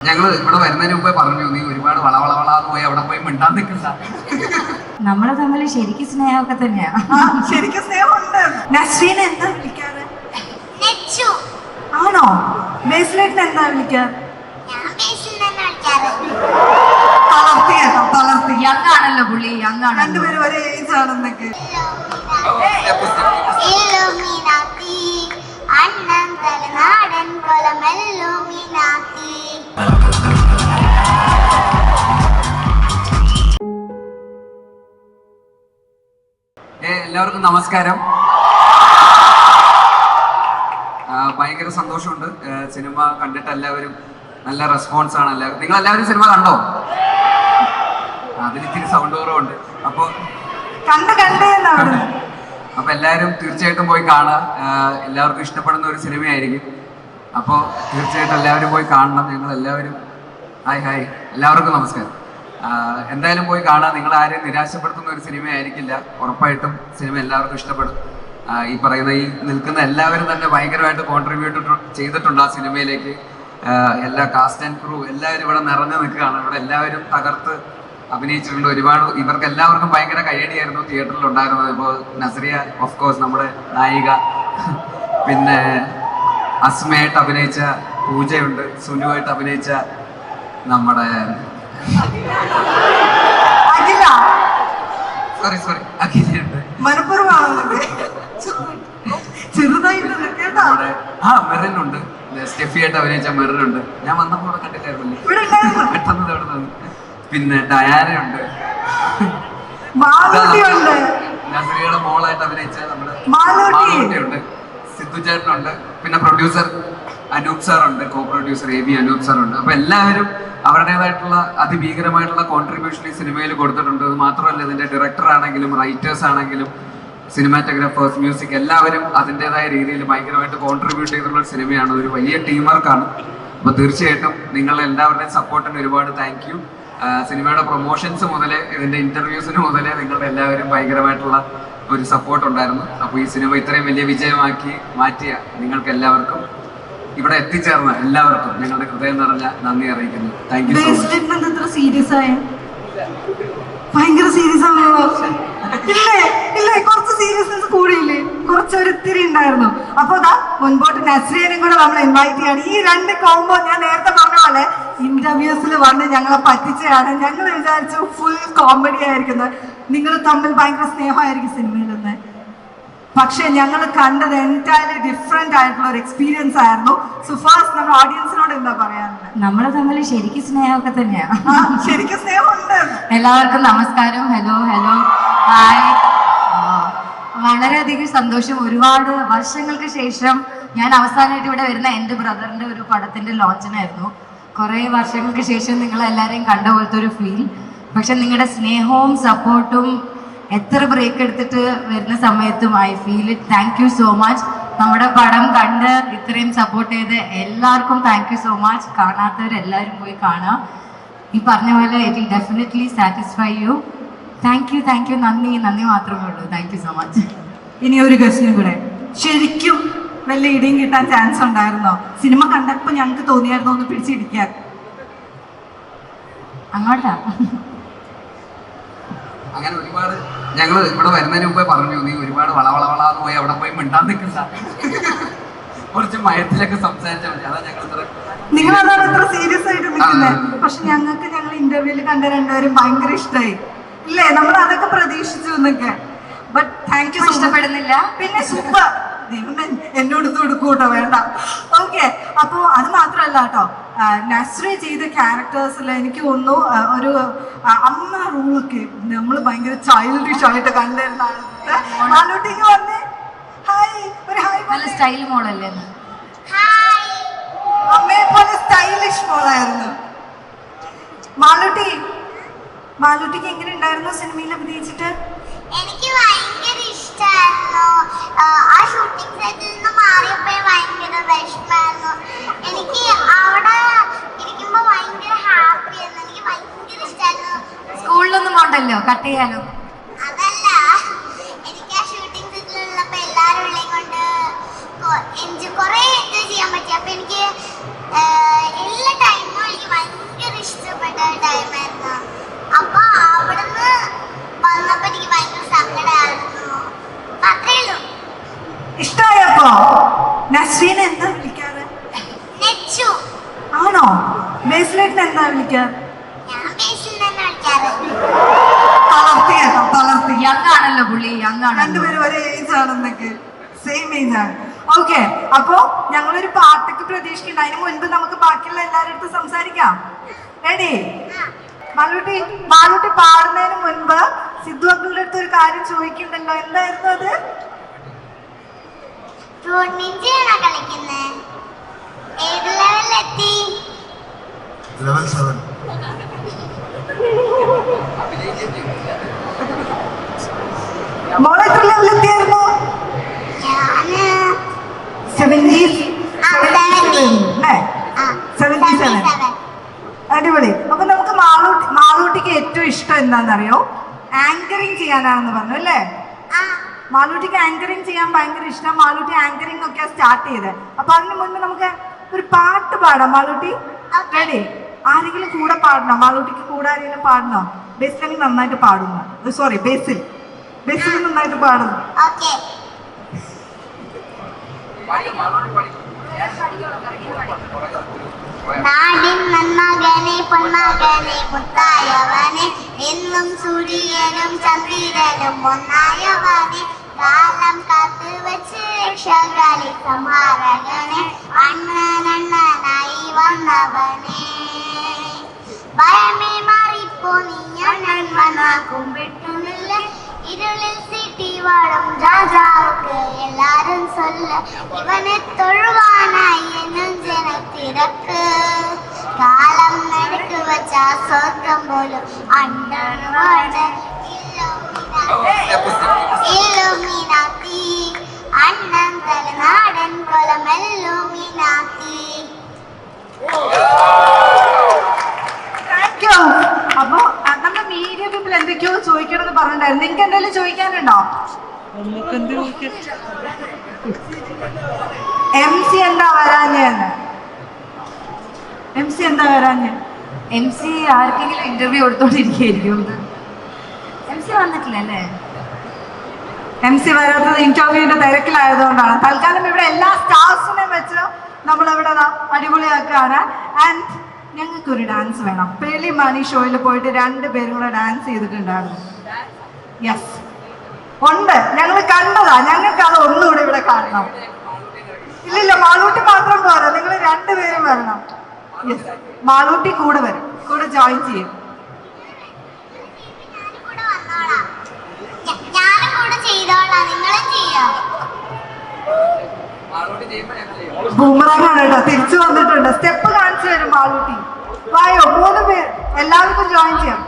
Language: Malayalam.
ഞങ്ങൾ ഇവിടെ വരുന്നതിന് മുമ്പേ പറഞ്ഞു നീ ഒരുപാട് വളവളവളാന്ന് പോയി അവിടെ പോയി മിണ്ടാൻ നിൽക്കണ്ട നമ്മളെ തമ്മിൽ ശരിക്കും സ്നേഹമൊക്കെ തന്നെയാ. ശരിക്കും സ്നേഹമുണ്ട്. നസ്രീനെ എന്താ വിളിക്കാറ് നെച്ചു. ആണോ? ബേസ്ലേറ്റിനെ എന്താ വിളിക്കാറ്. തളർത്തി കേട്ടോ തളർത്തി. യങ് ആണല്ലോ പുള്ളി യങ് രണ്ടുപേരും ഒരേ ഏജ് ആണെന്നൊക്കെ തലനാടൻ എല്ലാവർക്കും നമസ്കാരം. ഭയങ്കര സന്തോഷമുണ്ട്. സിനിമ കണ്ടിട്ട് എല്ലാവരും നല്ല റെസ്പോൺസ് ആണ് എല്ലാവരും. നിങ്ങൾ എല്ലാവരും സിനിമ കണ്ടോ? അതിന് ഇത്തിരി സൗണ്ട് കുറവുണ്ട്. അപ്പൊ കണ്ട് കണ്ടേ അവിടെ അപ്പൊ എല്ലാവരും തീർച്ചയായിട്ടും പോയി കാണുക. എല്ലാവർക്കും ഇഷ്ടപ്പെടുന്ന ഒരു സിനിമയായിരിക്കും. അപ്പോൾ തീർച്ചയായിട്ടും എല്ലാവരും പോയി കാണണം. ഞങ്ങൾ എല്ലാവരും ഹായ് ഹായ്. എല്ലാവർക്കും നമസ്കാരം. എന്തായാലും പോയി കാണാം. നിങ്ങൾ ആരെയും നിരാശപ്പെടുത്തുന്ന ഒരു സിനിമയായിരിക്കില്ല. ഉറപ്പായിട്ടും സിനിമ എല്ലാവർക്കും ഇഷ്ടപ്പെടും. ഈ പറയുന്ന ഈ നിൽക്കുന്ന എല്ലാവരും തന്നെ ഭയങ്കരമായിട്ട് കോൺട്രിബ്യൂട്ട് ചെയ്തിട്ടുണ്ട് ആ സിനിമയിലേക്ക്. എല്ലാ കാസ്റ്റ് ആൻഡ് ക്രൂ എല്ലാവരും ഇവിടെ നിറഞ്ഞു നിൽക്കുകയാണ്. ഇവിടെ എല്ലാവരും തകർത്ത് അഭിനയിച്ചിട്ടുണ്ട്. ഒരുപാട് ഇവർക്ക് എല്ലാവർക്കും ഭയങ്കര കയ്യടിയായിരുന്നു തിയേറ്ററിൽ ഉണ്ടായിരുന്നത്. ഇപ്പോൾ നസറിയ ഓഫ് കോഴ്സ് നമ്മുടെ നായിക. പിന്നെ അസ്മയായിട്ട് അഭിനയിച്ച പൂജയുണ്ട് സുനുവായിട്ട് അഭിനയിച്ച നമ്മുടെ സോറി സോറി അഖിലുണ്ട് ആ മെറിനുണ്ട് സ്റ്റെഫിയായിട്ട് അഭിനയിച്ച മെറിനുണ്ട് ഞാൻ വന്നപ്പോൾ അവിടെ ഉണ്ടായിരുന്നു പെട്ടെന്ന് വന്നു പിന്നെ ഡയാനയുണ്ട് നസറിയുടെ മോളായിട്ട് അഭിനയിച്ച നമ്മുടെ മാലൂട്ടി. സിദ്ധു ചേട്ടനുണ്ട് പിന്നെ പ്രൊഡ്യൂസർ അനൂപ് സാർ ഉണ്ട് co producer A B Anoop sir ഉണ്ട് അപ്പൊ എല്ലാവരും അവരുടേതായിട്ടുള്ള അതിഭീകരമായിട്ടുള്ള കോൺട്രിബ്യൂഷൻ ഈ സിനിമയിൽ കൊടുത്തിട്ടുണ്ട്. മാത്രമല്ല ഇതിന്റെ ഡയറക്ടർ ആണെങ്കിലും റൈറ്റേഴ്സ് ആണെങ്കിലും സിനിമാറ്റോഗ്രാഫേഴ്സ് മ്യൂസിക് എല്ലാവരും അതിന്റെതായ രീതിയിൽ ഭയങ്കരമായിട്ട് കോൺട്രിബ്യൂട്ട് ചെയ്തിട്ടുള്ള ഒരു സിനിമയാണ്. ഒരു വലിയ ടീം വർക്കാണ് അപ്പൊ തീർച്ചയായിട്ടും നിങ്ങൾ എല്ലാവരുടെയും സപ്പോർട്ടിന് ഒരുപാട് താങ്ക് യു സിനിമയുടെ പ്രൊമോഷൻസ് മുതലേ ഇതിന്റെ ഇന്റർവ്യൂസിന് മുതലേ നിങ്ങളുടെ എല്ലാവരും ഭയങ്കരമായിട്ടുള്ള ഒരു സപ്പോർട്ട് ഉണ്ടായിരുന്നു. അപ്പോൾ ഈ സിനിമ ഇത്രയും വലിയ വിജയമാക്കി മാറ്റിയ നിങ്ങൾക്ക് എല്ലാവർക്കും ഇവിടെ എത്തിച്ചേർന്ന എല്ലാവർക്കും നിങ്ങളുടെ ഹൃദയം നിറഞ്ഞ നന്ദി അറിയിക്കുന്നു. താങ്ക് യു സോ സീരിയസ് ആയ? ഭയങ്കര സീരിയസ് ആണല്ലോ. ഇല്ലേ? ഇല്ലേ? കുറച്ച് സീരിയസ്നെസ് കൂടിയില്ലേ? കുറച്ച് ഒരുത്തിരി ഉണ്ടായിരുന്നു. അപ്പൊ അതാ മുൻപോട്ട് നസ്രീനും കൂടെ നമ്മൾ ഇൻവൈറ്റ് ചെയ്യാണ്. ഈ രണ്ട് കോംബോ ഞാൻ നേരത്തെ പറഞ്ഞ പോലെ ഇന്റർവ്യൂസിൽ വന്ന് ഞങ്ങളെ പറ്റിച്ചാണ് ഞങ്ങൾ വിചാരിച്ചു ഫുൾ കോമഡി ആയിരിക്കുന്നത് നിങ്ങൾ തമ്മിൽ ഭയങ്കര സ്നേഹമായിരിക്കും സിനിമയിൽ നിന്ന്. പക്ഷെ ഞങ്ങൾ കണ്ടത് എന്റയർലി ഡിഫറെന്റ് ആയിട്ടുള്ള ഒരു എക്സ്പീരിയൻസ് ആയിരുന്നു. സുഫാസ് നമ്മുടെ ഓഡിയൻസിനോട് എന്താ പറയാനുള്ളത്? നമ്മൾ തമ്മിൽ ശരിക്കും സ്നേഹമൊക്കെ തന്നെയാണ് ശരിക്കും സ്നേഹമുണ്ട്. എല്ലാവർക്കും നമസ്കാരം. ഹലോ ഹലോ ഹായ് വളരെയധികം സന്തോഷം. ഒരുപാട് വർഷങ്ങൾക്ക് ശേഷം ഞാൻ അവസാനമായിട്ട് ഇവിടെ വരുന്ന എന്റെ ബ്രദറിന്റെ ഒരു പടത്തിന്റെ ലോഞ്ചിനായിരുന്നു കുറേ വർഷങ്ങൾക്ക് ശേഷം നിങ്ങൾ എല്ലാവരെയും കണ്ട പോലത്തെ ഒരു ഫീൽ പക്ഷെ നിങ്ങളുടെ സ്നേഹവും സപ്പോർട്ടും എത്ര ബ്രേക്ക് എടുത്തിട്ട് വരുന്ന സമയത്തും I feel it thank you so much നമ്മുടെ പടം കണ്ട് ഇത്രയും സപ്പോർട്ട് ചെയ്ത് എല്ലാവർക്കും താങ്ക് യു സോ മച്ച് കാണാത്തവരെല്ലാവരും പോയി കാണാം. ഈ പറഞ്ഞ പോലെ it definitely satisfy you thank you thank you നന്ദി നന്ദി മാത്രമേ ഉള്ളൂ. താങ്ക് യു സോ മച്ച് ഇനി ഒരു ഗസ്റ്റിനും കൂടെ. ശരിക്കും വല്ല ഇടിയും കിട്ടാൻ ചാൻസ് ഉണ്ടായിരുന്നോ? സിനിമ കണ്ടപ്പോ ഞങ്ങൾക്ക് തോന്നിയായിരുന്നോ ഒന്ന് പിടിച്ചിരിക്കാൻ? അങ്ങോട്ടാ. അങ്ങനെ ഒരുപാട് ഞങ്ങൾ ഇവിടെ വരുന്നതിന് മുമ്പേ പറഞ്ഞു നീ ഒരുപാട് വളവളവളാന്ന് പോയി അവിടെ പോയി മിണ്ടാൻ നിൽക്കണ്ട കുറച്ച് മയത്തിലൊക്കെ സംസാരിച്ചാൽ മതി. അതാ ഞങ്ങൾ ഇത്ര നിങ്ങൾ അതാണ് ഇത്ര സീരിയസ് ആയിട്ട് നിൽക്കുന്നത് പക്ഷെ ഞങ്ങൾക്ക് ഞങ്ങൾ ഇന്റർവ്യൂൽ കണ്ട രണ്ടുപേരും ഭയങ്കര ഇഷ്ടമായി ഇല്ലേ? നമ്മൾ അതൊക്കെ പ്രതീക്ഷിച്ചു എന്നൊക്കെ. ബട്ട് താങ്ക് യു ഇഷ്ടപ്പെടുന്നില്ല. പിന്നെ സൂപ്പർ ദൈവമേ എന്നോട് ഇത് കൊടുക്കൂട്ടോ വേണ്ട. ഓക്കെ അപ്പോ അത് മാത്രല്ല കേട്ടോ. നസ്രി ചെയ്ത ക്യാരക്ടേഴ്സിൽ എനിക്ക് തോന്നുന്നു ഒരു അമ്മ റൂളൊക്കെ നമ്മൾ ഭയങ്കര ചൈൽഡിഷ് ആയിട്ട് കണ്ടിരുന്ന മാലോട്ടിക്ക് വന്നേ. ഹായ് ഒരു ഹായ് നല്ല സ്റ്റൈൽ അമ്മയെ പോലെ സ്റ്റൈലിഷ് മോളായിരുന്നു മാലൂട്ടി മാലൂട്ടിക്ക് എങ്ങനെ ഉണ്ടായിരുന്നു സിനിമയിൽ അഭിനയിച്ചിട്ട്? എനിക്ക് ഭയങ്കര ഇഷ്ടമായിരുന്നു ആ ഷൂട്ടിംഗ് സെറ്റിൽ നിന്ന് മാറിയപ്പോൾ ഭയങ്കര വിഷമായിരുന്നു എനിക്ക് അവിടെ ഇരിക്കുമ്പോൾ ഭയങ്കര ഹാപ്പി ആയിരുന്നു. എനിക്ക് ഭയങ്കര ഇഷ്ടമായിരുന്നു സ്കൂളിലൊന്നും പോണ്ടല്ലോ? കട്ട് ചെയ്യാലോ? അതല്ല. എനിക്ക് ആ ഷൂട്ടിംഗ് സെറ്റിലുള്ളപ്പോൾ എല്ലാവരും ഉള്ളേം കൊണ്ട് കൊ- എൻജോയ് കുറേ എൻജോയ് ചെയ്യാൻ പറ്റി. അപ്പം എനിക്ക് വിളിക്കുക തളർത്തി കേട്ടോ തളർത്തി. യങ് ആണല്ലോ പുള്ളി യങ്ങാണ് രണ്ടുപേരും ഒരേ ഏജ് ആണെന്നൊക്കെ. സെയിം ഏജ് ആണ്. ഓക്കെ അപ്പോ ഞങ്ങളൊരു പാട്ടൊക്കെ പ്രതീക്ഷിക്കുന്നുണ്ട്. അതിന് മുൻപ് നമുക്ക് ബാക്കിയുള്ള എല്ലാവരുടെ അടുത്ത് സംസാരിക്കാം. റെഡി മാളൂട്ടി മാളൂട്ടി പാടുന്നതിന് മുൻപ് സിദ്ധു അങ്കിളുടെ അടുത്ത് ഒരു കാര്യം ചോദിക്കണ്ടല്ലോ എന്തായിരുന്നു അത്? കളിക്കുന്നത് ഏത് ലെവലിലെത്തി ലെവൽ സെവൻ മോളെ എത്ര ലെവൽ എത്തിയായിരുന്നു സെവന്റി ആ, 70. അല്ലേ? ആ സെവന്റി സെവൻ അടിപൊളി. അപ്പൊ നമുക്ക് മാളൂട്ടി മാളൂട്ടിക്ക് ഏറ്റവും ഇഷ്ടം എന്താണെന്നറിയോ? ആങ്കറിങ് ചെയ്യാനാണെന്ന് പറഞ്ഞു അല്ലേ? ആ. മാളൂട്ടിക്ക് ആങ്കറിങ് ചെയ്യാൻ ഭയങ്കര ഇഷ്ടം. മാളൂട്ടി ആങ്കറിങ് ഒക്കെ സ്റ്റാർട്ട് ചെയ്തത് അപ്പൊ അതിന് മുൻപ് നമുക്ക് ഒരു പാട്ട് പാടാം മാളൂട്ടി. റെഡി ആരെങ്കിലും കൂടെ പാടണം? മാളൂട്ടിക്ക് കൂടെ ആരെങ്കിലും പാടണോ? ബേസിൽ നന്നായിട്ട് പാടുന്നു. സോറി ബേസിൽ ബേസിൽ നന്നായിട്ട് പാടുന്നു. ായി മുത്തായവനെ എന്നും ഒന്നായവനെ. വന്നവനെ. பயமே மாறிப்போனிய நண்பனாகும் வெட்டுமில்ல இருளில் சீட்டி வாழும் ராஜாவுக்கு எல்லாரும் சொல்ல இவனை தொழுவானாய் என்னும் ஜன திறப்பு. காலம் நடக்கு வச்சா சொர்க்கம் போலும் அண்டனோட இல்லோமினாத்தி அண்ணன் എന്തൊക്കെയോ ചോദിക്കണം എന്ന് പറഞ്ഞിട്ടുണ്ടായിരുന്നു. നിങ്ങൾക്ക് എന്തെങ്കിലും ചോദിക്കാനുണ്ടോ? എം സി എന്താ വരാഞ്ഞെന്ന് എം സി എന്താ വരാഞ്ഞ? എം സി ആർക്കെങ്കിലും ഇന്റർവ്യൂ കൊടുത്തോണ്ടിരിക്കും എം സി വന്നിട്ടില്ല അല്ലേ? എം സി വരാത്തത് ഇന്റർവ്യൂവിന്റെ തിരക്കിലായതുകൊണ്ടാണ്. തൽക്കാലം ഇവിടെ എല്ലാ സ്റ്റാഫ്സിനെയും വെച്ച് നമ്മൾ ഇവിടെ അടിപൊളിയാക്കുകയാണ്. ആൻഡ് ഞങ്ങൾക്ക് ഒരു ഡാൻസ് വേണം. പേളി മാണി ഷോയിൽ പോയിട്ട് രണ്ട് പേരും കൂടെ ഡാൻസ് ചെയ്തിട്ടുണ്ടായിരുന്നു. യെസ് ഉണ്ട്. ഞങ്ങൾ കണ്ടതാ. ഞങ്ങൾക്ക് അത് ഒന്നുകൂടി ഇവിടെ കാണണം. ഇല്ലില്ല മാളൂട്ടി മാത്രം പോരാ. നിങ്ങൾ രണ്ടുപേരും വരണം. യെസ് മാളൂട്ടി കൂടെ വരും. കൂടെ ജോയിൻ ചെയ്യും. തിരിച്ചു വന്നിട്ടുണ്ട്. സ്റ്റെപ്പ് കാണിച്ചു തരും മാളൂട്ടി. വായോ മൂന്ന് പേര്. എല്ലാവർക്കും ജോയിൻ ചെയ്യാം.